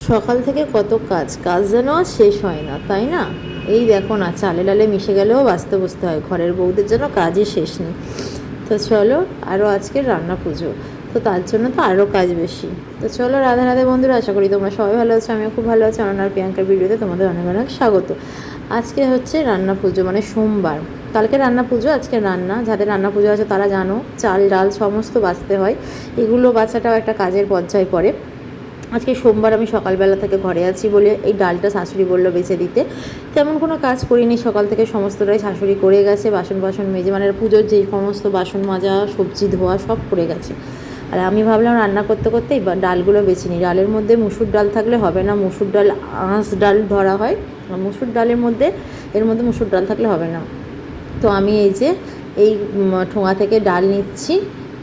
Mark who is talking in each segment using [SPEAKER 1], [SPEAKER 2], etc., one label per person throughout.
[SPEAKER 1] সকাল থেকে কত কাজ? কাজ যেন শেষ হয় না, তাই না? এই দেখো না, চালে ডালে মিশে গেলেও বাঁচতে বসতে হয়। ঘরের বউদের জন্য কাজই শেষ নেই। তো চলো আরও আজকে রান্না পুজো। তো তার জন্য তো আরও কাজ বেশি। তো চলো, রাধা রাধে বন্ধুরা, আশা করি তোমরা সবাই ভালো আছো, আমিও খুব ভালো আছি। আমার প্রিয়াঙ্কার ভিডিওতে তোমাদের অনেক অনেক স্বাগত। আজকে হচ্ছে রান্না পুজো মানে সোমবার। কালকে রান্না পুজো, আজকে রান্না। যাদের রান্না পুজো আছে তারা জানো, চাল, ডাল সমস্ত বাঁচতে হয়। এগুলো বাচ্চাটাও একটা কাজের পর্যায়ে পড়ে। আজকে সোমবার আমি সকালবেলা থেকে ঘরে আছি বলে এই ডালটা শাশুড়ি বলল বেছে দিতে। তেমন কোনো কাজ করিনি, সকাল থেকে সমস্তটাই শাশুড়ি করে গেছে। বাসন বাসন মেজে মানে পুজোর যে সমস্ত বাসন মাজা, সবজি, ধোয়া, সব করে গেছে। আর আমি ভাবলাম রান্না করতে করতে এই বা- ডালগুলো বেছে নিই। ডালের মধ্যে মুসুর ডাল থাকলে হবে না, মুসুর ডাল, আঁশ ডাল ধরা হয়। মুসুর ডালের মধ্যে, এর মধ্যে মুসুর ডাল থাকলে হবে না। তো আমি এই যে এই ঠোঙা থেকে ডাল নিচ্ছি,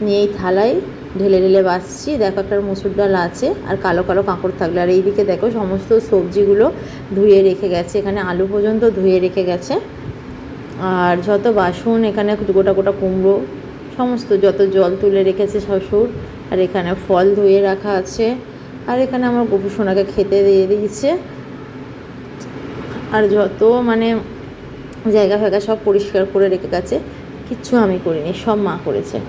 [SPEAKER 1] নিয়ে এই থালায় ঢেলে ঢেলে বাছছি দেখো একটা মুসুর ডাল আছে আর কালো কালো কাঁকড় থাকলে। আর এইদিকে দেখো সমস্ত সবজিগুলো ধুয়ে রেখে গেছে। এখানে আলু পর্যন্ত ধুয়ে রেখে গেছে। আর যত বাসন, এখানে গোটা গোটা কুমড়ো, সমস্ত যত জল তুলে রেখেছে শ্বশুর, আর এখানে ফল ধুয়ে রাখা আছে। আর এখানে আমার গপু সোনাকে খেতে দিয়ে দিয়েছে। আর যত মানে জায়গা ফায়গা সব পরিষ্কার করে রেখে গেছে। কিচ্ছু আমি করিনি, সব মা করেছে।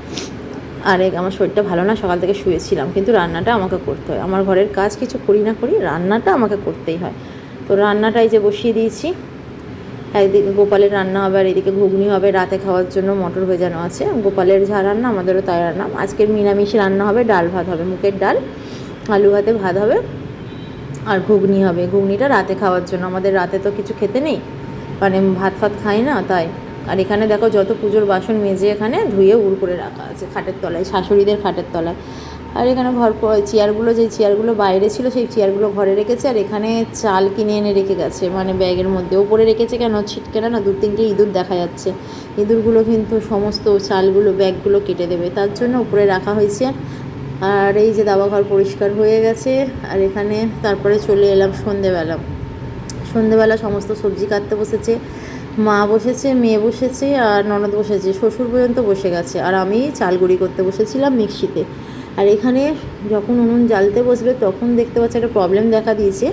[SPEAKER 1] আর, আমার শরীরটা ভালো না, সকাল থেকে শুয়েছিলাম, কিন্তু রান্নাটা আমাকে করতে হয়। আমার ঘরের কাজ কিছু করি না করি, রান্নাটা আমাকে করতেই হয়। তো রান্নাটাই যে বসিয়ে দিয়েছি। একদিকে গোপালের রান্না হবে আর এদিকে ঘুগনি হবে, রাতে খাওয়ার জন্য মটর ভেজানো আছে। গোপালের যা রান্না, আমাদেরও তাই রান্না। আজকের নিরামিষ রান্না হবে, ডাল ভাত হবে মুখের ডাল, আলু ভাতে ভাত হবে, আর ঘুগনি হবে। ঘুগনিটা রাতে খাওয়ার জন্য। আমাদের রাতে তো কিছু খেতে নেই। মানে ভাত ফাত খাই না, তাই। আর এখানে দেখো যত পুজোর বাসন মেজে এখানে ধুয়ে উড় করে রাখা আছে খাটের তলায়, শাশুড়িদের খাটের তলায়। আর এখানে ঘর চেয়ারগুলো যে চেয়ারগুলো বাইরে ছিল, সেই চেয়ারগুলো ঘরে রেখেছে। আর এখানে চাল কিনে এনে রেখে গেছে মানে ব্যাগের মধ্যে। ওপরে রেখেছে কেন? ছিটকে না, দু, তিনটে ইঁদুর দেখা যাচ্ছে। ইঁদুরগুলো কিন্তু সমস্ত চালগুলো, ব্যাগগুলো কেটে দেবে। তার জন্য উপরে রাখা হয়েছে। আর এই যে দাবা ঘর পরিষ্কার হয়ে গেছে। আর এখানে তারপরে চলে এলাম সন্ধেবেলা। সন্ধেবেলা সমস্ত সবজি কাটতে বসেছে, মা বসেছে, মেয়ে বসেছে আর ননদ বসেছে, শ্বশুর পর্যন্ত বসে গেছে। আর আমি চাল গুঁড়ি করতে বসেছিলাম মিক্সিতে। আর এখানে যখন উনুন জ্বালতে বসবে তখন দেখতে পাচ্ছি একটা প্রবলেম দেখা দিয়েছে।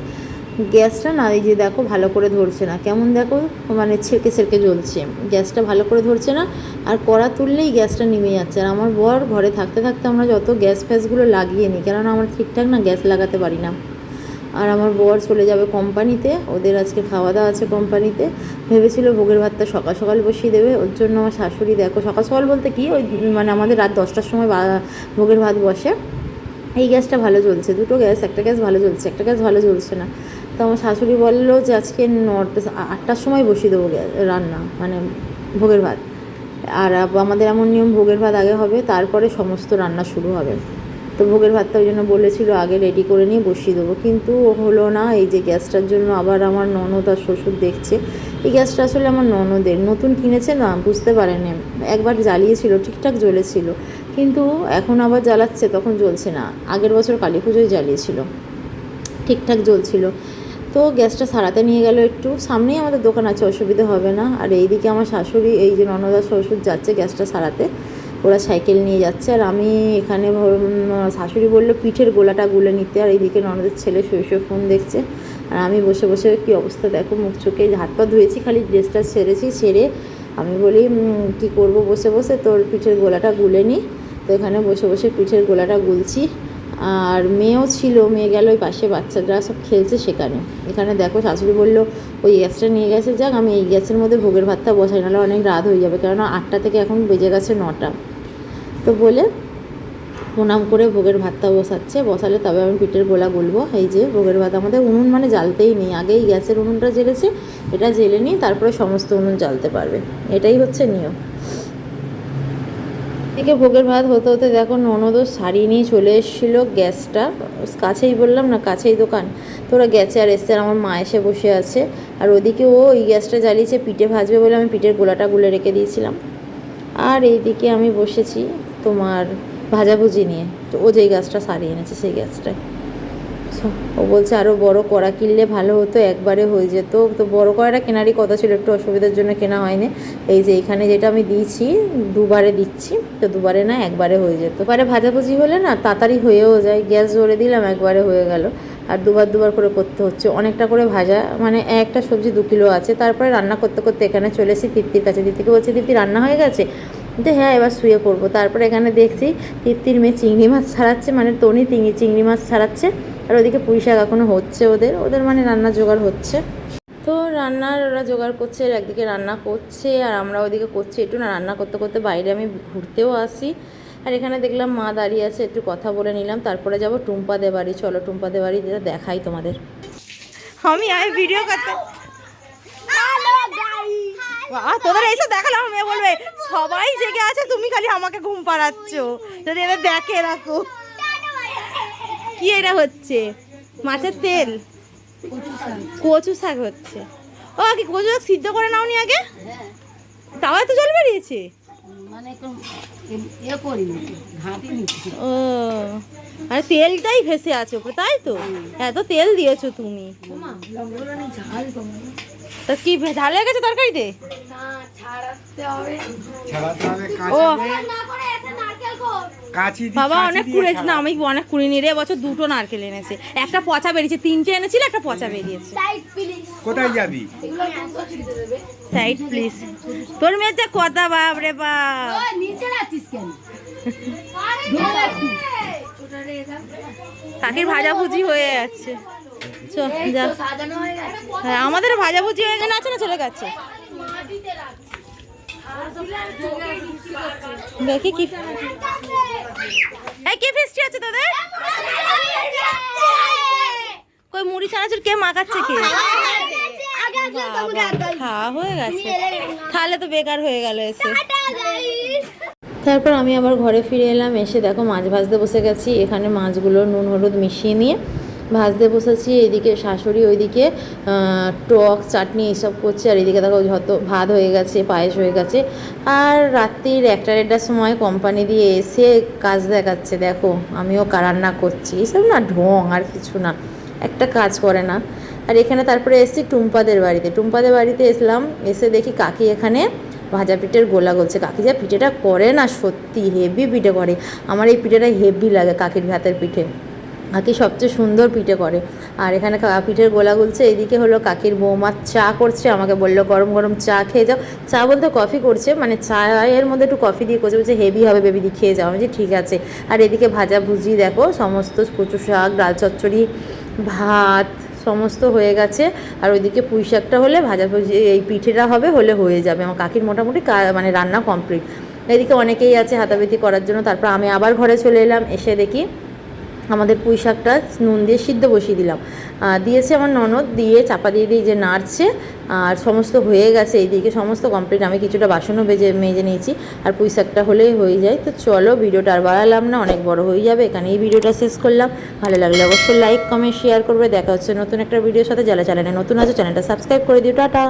[SPEAKER 1] গ্যাসটা না, এই যে দেখো ভালো করে ধরছে না। কেমন দেখো? মানে ছেড়কে ছেড়কে জ্বলছে। গ্যাসটা ভালো করে ধরছে না আর কড়া তুললেই গ্যাসটা নিমে যাচ্ছে। আর আমার বর ঘরে থাকতে থাকতে আমরা যত গ্যাস ফ্যাসগুলো লাগিয়ে নিই, কেননা আমরা ঠিকঠাক না গ্যাস লাগাতে পারি না। আর আমার বর চলে যাবে কোম্পানিতে, ওদের আজকে খাওয়া দাওয়া আছে কোম্পানিতে। ভেবেছিল ভোগের ভাতটা সকাল সকাল বসিয়ে দেবে, ওর জন্য আমার শাশুড়ি দেখো, সকাল সকাল বলতে কি ওই মানে আমাদের রাত দশটার সময় ভোগের ভাত বসে। এই গ্যাসটা ভালো জ্বলছে, দুটো গ্যাস, একটা গ্যাস ভালো জ্বলছে, একটা গ্যাস ভালো জ্বলছে না। তো আমার শাশুড়ি বলল যে আজকে নটা, আটটার সময় বসিয়ে দেবো রান্না মানে ভোগের ভাত। আর আমাদের এমন নিয়ম, ভোগের ভাত আগে হবে, তারপরে সমস্ত রান্না শুরু হবে। তো ভোগের ভাতটা ওই জন্য বলেছিল, আগে রেডি করে নিয়ে বসিয়ে দেবো। কিন্তু হলো না, এই যে গ্যাসটার জন্য আবার আমার ননদ আর শ্বশুর দেখছে। এই গ্যাসটা আসলে আমার ননদের। নতুন কিনেছে না, বুঝতে পারেনি। একবার জ্বালিয়েছিল, ঠিকঠাক জ্বলেছিল। কিন্তু এখন আবার জ্বালাচ্ছে, তখন জ্বলছে না। আগের বছর কালী পুজোয় জ্বালিয়েছিল। ঠিকঠাক জ্বলছিল। তো গ্যাসটা সারাতে নিয়ে গেল একটু। সামনেই আমাদের দোকান আছে, অসুবিধা হবে না। আর এইদিকে আমার শাশুড়ি, এই যে ননদা শ্বশুর যাচ্ছে গ্যাসটা সারাতে। ওরা সাইকেল নিয়ে যাচ্ছে আর আমি এখানে শাশুড়ি বলল পিঠের গোলাটা গুলে নিতে আর এইদিকে ননদের ছেলে শুয়ে শুয়ে ফোন দেখছে আর আমি বসে বসে কী অবস্থা দেখো মুখ চোখে হাত পা ধুয়েছি, খালি ড্রেসটা সেরেছি সেরে আমি বলি কী করব বসে বসে, তোর পিঠের গোলাটা গুলে নিই তো এখানে বসে বসে পিঠের গোলাটা গুলছি আর মেয়েও ছিল, মেয়ে গেল ওই পাশে, বাচ্চারা সব খেলছে সেখানে। এখানে দেখো শাশুড়ি বলল, ওই গ্যাসটা নিয়ে গেছে, যাক আমি এই গ্যাসের মধ্যে ভোগের ভাতটা বসাই, নাহলে অনেক রাত হয়ে যাবে, কেননা আটটা থেকে এখন বেজে গেছে নটা। তো বলে প্রণাম করে ভোগের ভাতটা বসাচ্ছে। বসালে তবে আমি পিঠের গোলা গুলবো। এই যে ভোগের ভাত আমাদের উনুন মানে জ্বালতেই নেই। আগেই গ্যাসের উনুনটা জ্বেলেছে, এটা জেলে নিই তারপরে সমস্ত উনুন জ্বালতে পারবে। এটাই হচ্ছে নিয়ম। এদিকে ভোগের ভাত হতে হতে দেখো ননদও শাড়ি নিয়ে চলে এসেছিল গ্যাসটা। কাছেই বললাম না, কাছেই দোকান। তো ওরা গেছে আর এসছে আমার মা এসে বসে আছে। আর ওদিকে ও ওই গ্যাসটা জ্বালিয়েছে, পিঠে ভাজবে বলে আমি পিঠের গোলাটা গুলে রেখে দিয়েছিলাম। আর এইদিকে আমি বসেছি। তোমার ভাজাভুজি নিয়ে। তো ও যেই গাছটা সারিয়ে এনেছে সেই So, ও বলছে আরও বড় কড়া কিনলে ভালো হতো একবারে হয়ে যেত। তো বড় কড়াটা কেনারই কথা ছিল একটু অসুবিধার জন্য কেনা হয়নি। এই যে এখানে যেটা আমি দিয়েছি দুবারে দিচ্ছি তো দুবারে না একবারে হয়ে যেত। এবারে ভাজাভুজি হলে না তাড়াতাড়ি হয়েও যায়। গ্যাস জোরে দিলাম একবারে হয়ে গেল। আর দুবার দুবার করে করতে হচ্ছে। অনেকটা করে ভাজা মানে একটা সবজি দু কিলো আছে। তারপরে রান্না করতে করতে এখানে চলে এসেছি তৃপ্তির কাছে। তৃপ্তিকে বলছি তৃপ্তি রান্না হয়ে গেছে? কিন্তু হ্যাঁ এবার শুয়ে পড়ব। তারপরে এখানে দেখছি তৃপ্তির মেয়ে চিংড়ি মাছ ছাড়াচ্ছে মানে টনি চিংড়ি চিংড়ি মাছ ছাড়াচ্ছে, আর ওদিকে পুঁই শাক এখনও হচ্ছে ওদের। ওদের মানে রান্না জোগাড় হচ্ছে। তো রান্নার ওরা জোগাড় করছে একদিকে রান্না করছে, আর আমরা ওদিকে করছি একটু না, রান্না করতে করতে বাইরে আমি ঘুরতেও আসি। আর এখানে দেখলাম মা দাঁড়িয়ে আছে, একটু কথা বলে নিলাম। তারপরে যাব টুম্পাদে বাড়ি চলো টুম্পাদে বাড়ি যেটা দেখাই তোমাদের। আমি আয় ভিডিও করতে তোদের এইসব দেখালে আমার মেয়ে বলবে সবাই জেগে আছে তুমি খালি আমাকে ঘুম পাড়াচ্ছ। যদি এদের দেখে রাখো কি এটা হচ্ছে? মাছের তেল? কচু শাক হচ্ছে। ও কি কচু শাক সিদ্ধ করে নাওনি আগে? তাও এত জল বেরিয়েছে?
[SPEAKER 2] মানে
[SPEAKER 1] ও আর তেলটাই ভেসে আছে ওপরে তাই তো? এত তেল দিয়েছ তুমি। তা কি ভে- ঝাল হয়ে গেছে তরকারিতে? ও বাবা অনেক কুড়েছে না। আমি অনেক কুড়িনি রে বছর দুটো নারকেল এনেছে। একটা পচা বেরিয়েছে তিনটে এনেছিল একটা পচা বেরিয়েছে।
[SPEAKER 3] কোথায় যাবি?
[SPEAKER 1] সাইড প্লিজ তোর মেয়ের যা কথা বাপ রে বাপ।
[SPEAKER 2] নিচে রাখিস কেন?
[SPEAKER 1] কাকির ভাজাভুজি হয়ে যাচ্ছে।
[SPEAKER 2] হয়ে
[SPEAKER 1] হ্যাঁ আমাদের ভাজাভুজি হয়ে গেছে আছে না চলে গেছে দেখি কি এই কি ফিস্টি আছে তোদের কই মুড়ি চানাচুর কে মাখাচ্ছে কে খাওয়া হয়ে গেছে তাহলে তো বেকার হয়ে গেল এসে তারপর আমি আবার ঘরে ফিরে এলাম এসে দেখো মাছ ভাজতে বসে গেছি এখানে মাছগুলো নুন হলুদ মিশিয়ে নিয়ে ভাজতে বসেছি, এদিকে শাশুড়ি ওইদিকে টক, চাটনি এইসব করছে, আর এদিকে দেখো যত ভাত হয়ে গেছে, পায়েস হয়ে গেছে। আর রাত্রির একটা দেড়টার সময় কোম্পানি দিয়ে এসে কাজ দেখাচ্ছে, দেখো আমিও রান্না করছি। এইসব না ঢং, আর কিছু না, একটা কাজ করে না। আর এখানে তারপরে এসেছি টুম্পাদের বাড়িতে। টুম্পাদের বাড়িতে এসলাম, এসে দেখি কাকি এখানে ভাজা পিঠের গোলা গলছে। কাকি যা পিঠেটা করে না, সত্যি হেভি পিঠে করে। আমার এই পিঠেটা হেভি লাগে কাকির ভাতের পিঠে। কাকি সবচেয়ে সুন্দর পিঠে করে। আর এখানে পিঠের গোলা গুলছে এইদিকে হলো কাকির বৌমা চা করছে, আমাকে বলল, গরম গরম চা খেয়ে যাও। চা বলতে কফি করছে মানে চায়ের মধ্যে একটু কফি দিয়ে করছে, বলছে, হেভি হবে বেবি দিয়ে খেয়ে যাও। আমি বলছি, ঠিক আছে। আর এদিকে ভাজা ভুজি দেখো, সমস্ত কচু শাক, ডাল চচ্চড়ি, ভাত, সমস্ত হয়ে গেছে। আর ওইদিকে পুঁই শাকটা হলে ভাজা ভুজি, এই পিঠেটা হবে, হলে হয়ে যাবে। আমার কাকির মোটামুটি মানে রান্না কমপ্লিট। এদিকে অনেকেই আছে হাতাবেতি করার জন্য, তারপর আমি আবার ঘরে চলে এলাম, এসে দেখি আমাদের পুঁই শাকটা নুন দিয়ে সিদ্ধ বসিয়ে দিলাম। দিয়েছে আমার ননদ, দিয়ে চাপা দিয়ে দিয়ে যে নাড়ছে, আর সমস্ত হয়ে গেছে এইদিকে, সমস্ত কমপ্লিট আমি কিছুটা বাসনও বেজে, মেজে নিয়েছি, আর পুঁই শাকটা হলেই হয়ে যায়। তো চলো, ভিডিওটা আর বাড়ালাম না, অনেক বড় হয়ে যাবে এখানে এই ভিডিওটা শেষ করলাম। ভালো লাগলে অবশ্যই লাইক কমেন্ট শেয়ার করবে। দেখা হচ্ছে নতুন একটা ভিডিওর সাথে। যারা চ্যানেলে নতুন আছে চ্যানেলটা সাবস্ক্রাইব করে দিও। টাটা!